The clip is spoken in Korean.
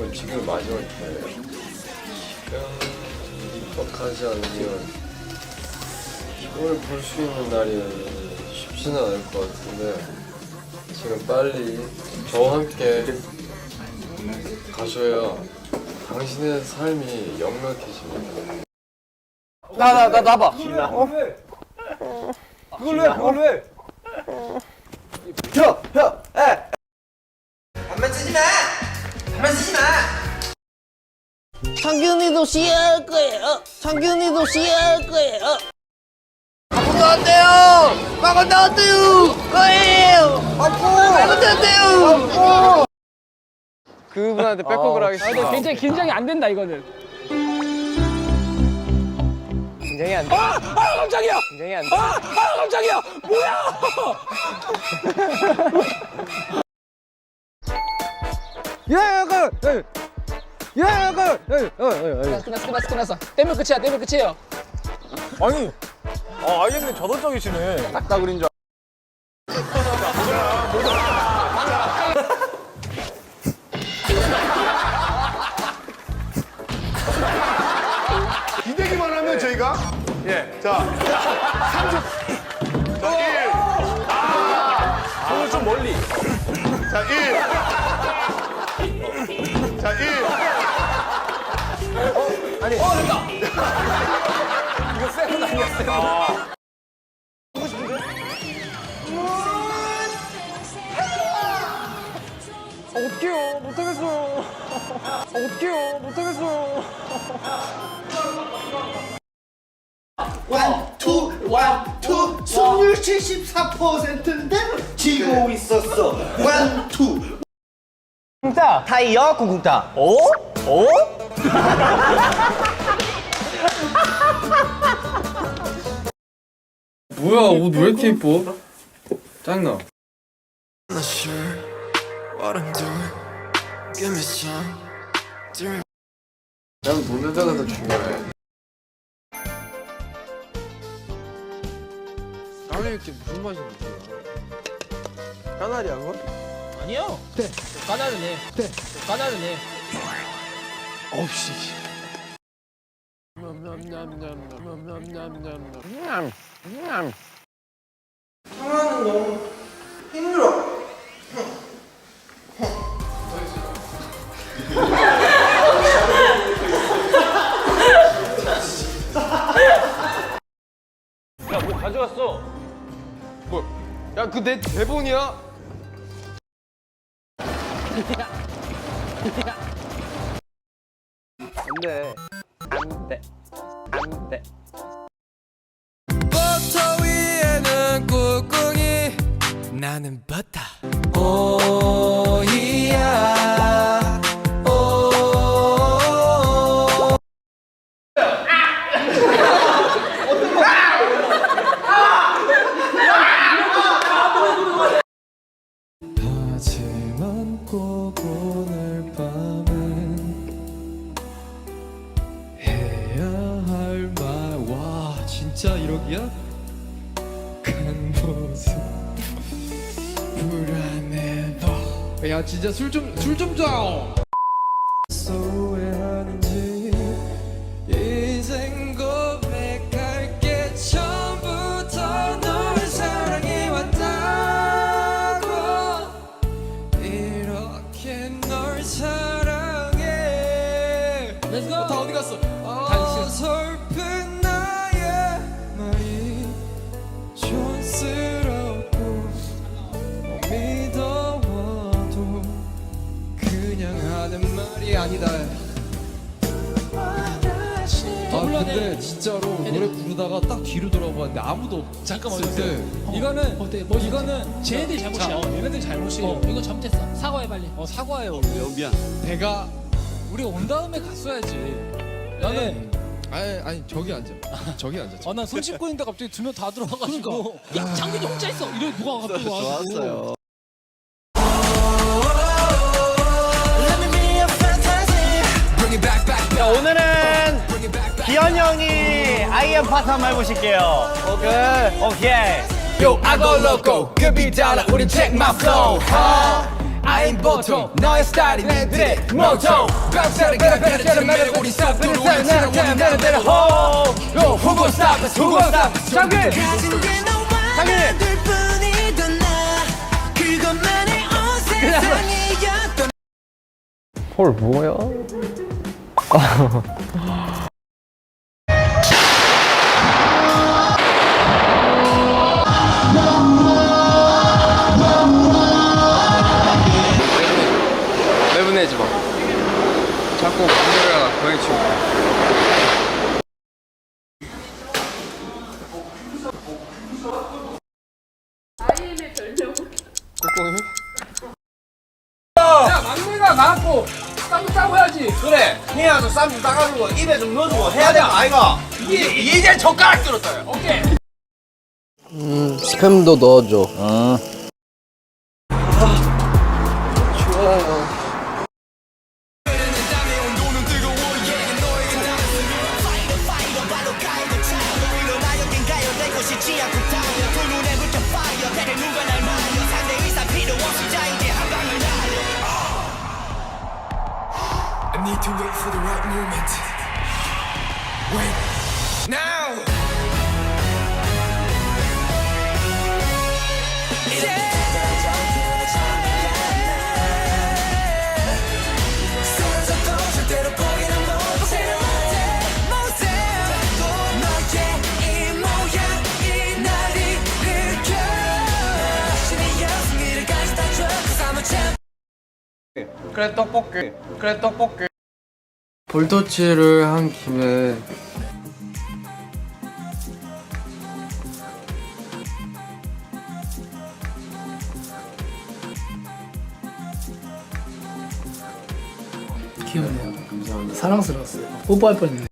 건 지금 마지막 기회예요. 지금 입덕하지 않으면 이걸 볼 수 있는 날이 쉽지는 않을 것 같은데 지금 빨리 저와 함께 가셔야 당신의 삶이 역력해집니다. 나 나 나 나봐. 그걸 왜? 그걸 왜? 창균이도 시야할 거예요. 창균이도 시야할 거예요. 아무도 안 돼요. 막은 안 돼요. 거예요. 막은 안 돼요. 그분한테 백허그를 아, 하겠습니다. 근데 굉장히 긴장이 안 된다 이거는. 굉장히 안 돼. 아, 아 깜짝이야. 굉장히 안 돼. 아, 아 깜짝이야. 뭐야? 야, 약간. 야, 약간. 끝났어 끝났어 끝났어. 떼면 끝이야 떼면 끝이에요. 아니, 아, 아이엠님 저돌적이시네. 딱딱 그린 줄. 기대기만 하면 저희가 예, 자, 30. 자, 1. 아, 손을 좀 멀리. 자, 1. 자, 1. 어떡해요. 못하겠어요. 어떡해요. 못하겠어요. 원 투 원 투 승률 74%인데 지고 있었어 원투 쿵따. 타이어 쿵쿵따. 오? 오? 뭐야 옷 왜 이렇게 이뻐? 짱나. 난 노래자가 더 중요해. 까메 이게 무슨 맛이 나지? 까나리야, 그거? 아니요. 네. 까나는 해. 네. 까나는 해. 어우씨. 상황은 너무 힘들어. 뭐? 야, 그 내 대본이야? 안 돼. 안 돼. 안 돼. 버터 위에는 꾹꾹이 나는 버터 오 1억이야? 간 모습 불안해도 야 진짜 술 좀 술 좀 줘. 널 사랑해 Let's go. 어, 다 어디 갔어? 어, 슬 아, 하는 말이 아니다 아 근데 진짜로 노래 부르다가 딱 뒤로 돌아봤는데 아무도 없 잠깐만 때 이거는 어때? 뭐 이거는 쟤네들 잘못이야. 어, 얘네들 잘못이에요. 어, 이거 잘못했어. 사과해 빨리. 어 사과해요. 내가 우리가 온 다음에 갔어야지. 나는 아니 아니 저기 앉아 저기 앉아 아난 손 씻고 있는데 갑자기 두 명 다 들어와가지고 야 장균이 혼자 있어. 이래 누가 갑자기 와가지고. 자, 오늘은 기현 형이 아이엠 파트 한번 해보실게요. 오케이. 오케이. Yo I go loco. 급이 달라 우린 check my flow. 하 나인 보통 너의 스타일이 내들의 모토 벽사를 그렇게 매력 우리 싹두루 우리 치는 우리 내는 대로 호 Who gon' stop us Who gon' stop us. 장근 장근 헐 뭐야? 마. 자꾸 고양이 치고. 꽁꽁이? 야 막내가 나왔고 싸고 해야지. 그래. 해야서 쌈좀 싸가지고 입에 좀 넣어주고 해야 되는 거 아이가. 이게 이제 젓가락 들었어요. 오케이. 스팸도 넣어줘. I need to wait for the right moment Wait Now 그래 떡볶이. 그래 떡볶이. 볼터치를 한 김에 귀엽네요. 사랑스러웠어요. 뽀뽀할 뻔했네